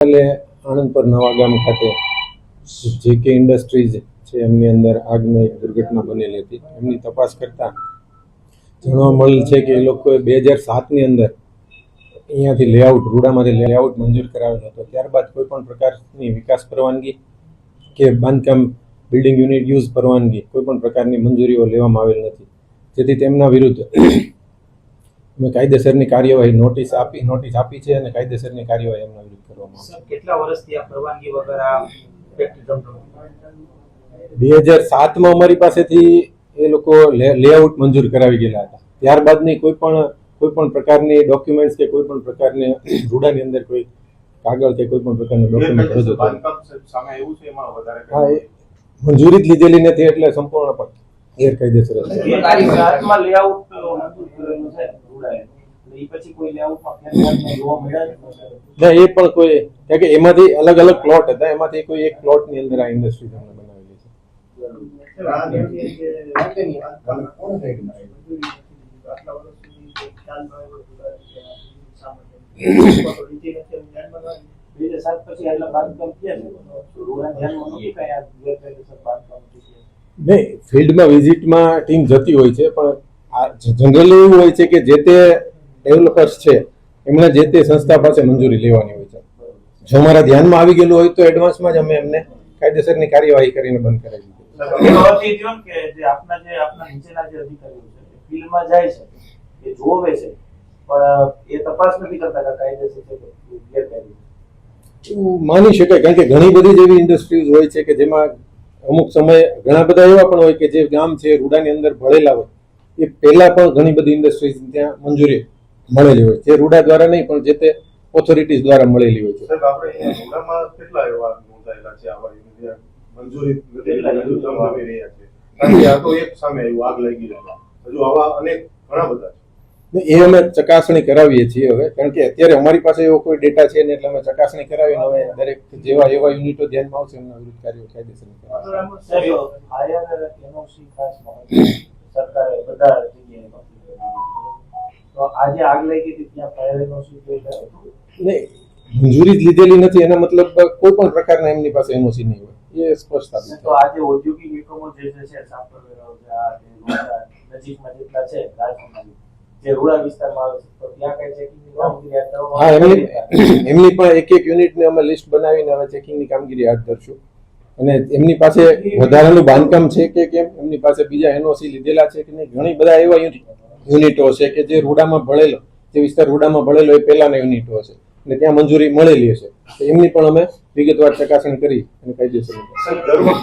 કાલે આણંદ પર નવા ગામ ખાતે જે કે ઇન્ડસ્ટ્રીઝ છે, એમની અંદર આગની દુર્ઘટના બનેલી હતી. એમની તપાસ કરતા જાણવા મળેલ છે કે એ લોકોએ બે હજાર સાતની અંદર અહીંયાથી લેઆઉટ, રૂડામાંથી લેઆઉટ મંજૂર કરાવેલો હતો. ત્યારબાદ કોઈ પણ પ્રકારની વિકાસ પરવાનગી કે બાંધકામ, બિલ્ડિંગ યુનિટ યુઝ પરવાનગી કોઈ પણ પ્રકારની મંજૂરીઓ લેવામાં આવેલ નથી. જેથી તેમના વિરુદ્ધ અમે કાયદેસરની કાર્યવાહી નોટિસ આપી નોટિસ આપી છે અને કાયદેસરની કાર્યવાહી એમના વિરુદ્ધ કરવામાં આવશે. કેટલા વર્ષથી આ પરવાનગી વગર આ બે હજાર સાતમાં અમારી પાસેથી એ લોકો લેઆઉટ મંજૂર કરાવી ગયેલા હતા. ત્યારબાદની કોઈ પણ કોઈ પણ પ્રકારની ડોક્યુમેન્ટ્સ કે કોઈ પણ પ્રકારની રૂડાની અંદર કોઈ કાગળ કે કોઈ પણ પ્રકારનું ડોક્યુમેન્ટ રજૂ થયું બાંધકામ સામે એવું છે એમાં વધારે હા એ મંજૂરી જ લીધેલી નથી એટલે સંપૂર્ણપણે ગેરકાયદેસર લેઆઉટ એટલે ઈ પછી કોઈ. ના એ પણ કોઈ કારણ કે એમાંથી અલગ અલગ પ્લોટ હતા એમાંથી કોઈ એક પ્લોટની અંદર આ ઇન્ડસ્ટ્રી તમને બનાવેલી છે. નહીં ફિલ્ડમાં વિઝિટમાં ટીમ જતી હોય છે પણ જનરલી એવું હોય છે કે જે તે ડેવલપર્સ છે એમણે જે તે સંસ્થા પાસે મંજૂરી લેવાની હોય છે. જો અમારા ધ્યાનમાં આવી ગયેલું હોય તો એડવાન્સમાં જ અમે એમને કાયદેસરની કાર્યવાહી કરીને બંધ કરાવી દીધી. જે જે જે એવું માની શકાય કારણ કે ઘણી બધી જેવી ઇન્ડસ્ટ્રીઝ હોય છે કે જેમાં અમુક સમયે ઘણા બધા એવા પણ હોય કે જે ગામ છે રૂડાની અંદર ભળેલા હોય. એ પહેલા પણ ઘણી બધી ઇન્ડસ્ટ્રીઝ ત્યાં મંજૂરી મળેલી હોય જે રૂડા દ્વારા નહીં પણ જે તે ઓથોરિટીઝ દ્વારા મળેલી હોય છે. સાહેબ આપણે અહીંયા મુંબઈમાં કેટલા એવા નોંધાયેલા છે? આવા યુનિયન મંજૂરી જમાવી રહ્યા છે. કારણ કે આ તો એક સામે આવ્યું આગ લાગી રહ્યા હજુ આવા અનેક ઘણા બધા એ અમે ચકાસણી કરાવીએ છીએ હવે કારણ કે અત્યારે અમારી પાસે એવો કોઈ ડેટા છે ને એટલે અમે ચકાસણી કરાવીને હવે દરેક જેવા એવા યુનિટો ધ્યાનમાં આવશે એમના વિરુદ્ધ કાર્યો કાયદેસર સરકારે બધા જગ્યાએ તો આજે આગ લાગી હતી ત્યાં ફાયર શું? નહીં મંજૂરી જ લીધેલી નથી. એના મતલબ કોઈ પણ પ્રકારના એમની પાસે એનઓસી નહીં હોય. એ સ્પષ્ટ તો આજે ઔદ્યોગિક એકમો જે જે છે સાપર નજીકમાં જેટલા છે રાજકોટમાં જે રૂરલ વિસ્તારમાં આવે છે તો ત્યાં કઈ ચેકિંગની કામગીરી હાથ ધરવામાં હા એમની એમની પણ એક એક યુનિટને અમે લિસ્ટ બનાવીને હવે ચેકિંગની કામગીરી હાથ ધરશું. અને એમની પાસે વધારાનું બાંધકામ છે કે કેમ? એમની પાસે બીજા એનઓસી લીધેલા છે કે નહીં? ઘણી બધા એવા યુનિટો છે કે જે રૂડામાં ભળેલો, જે વિસ્તાર રૂડામાં ભળેલો એ પહેલાના યુનિટો હશે અને ત્યાં મંજૂરી મળેલી હશે. તો એમની પણ અમે વિગતવાર ચકાસણી કરી અને કાયદેસર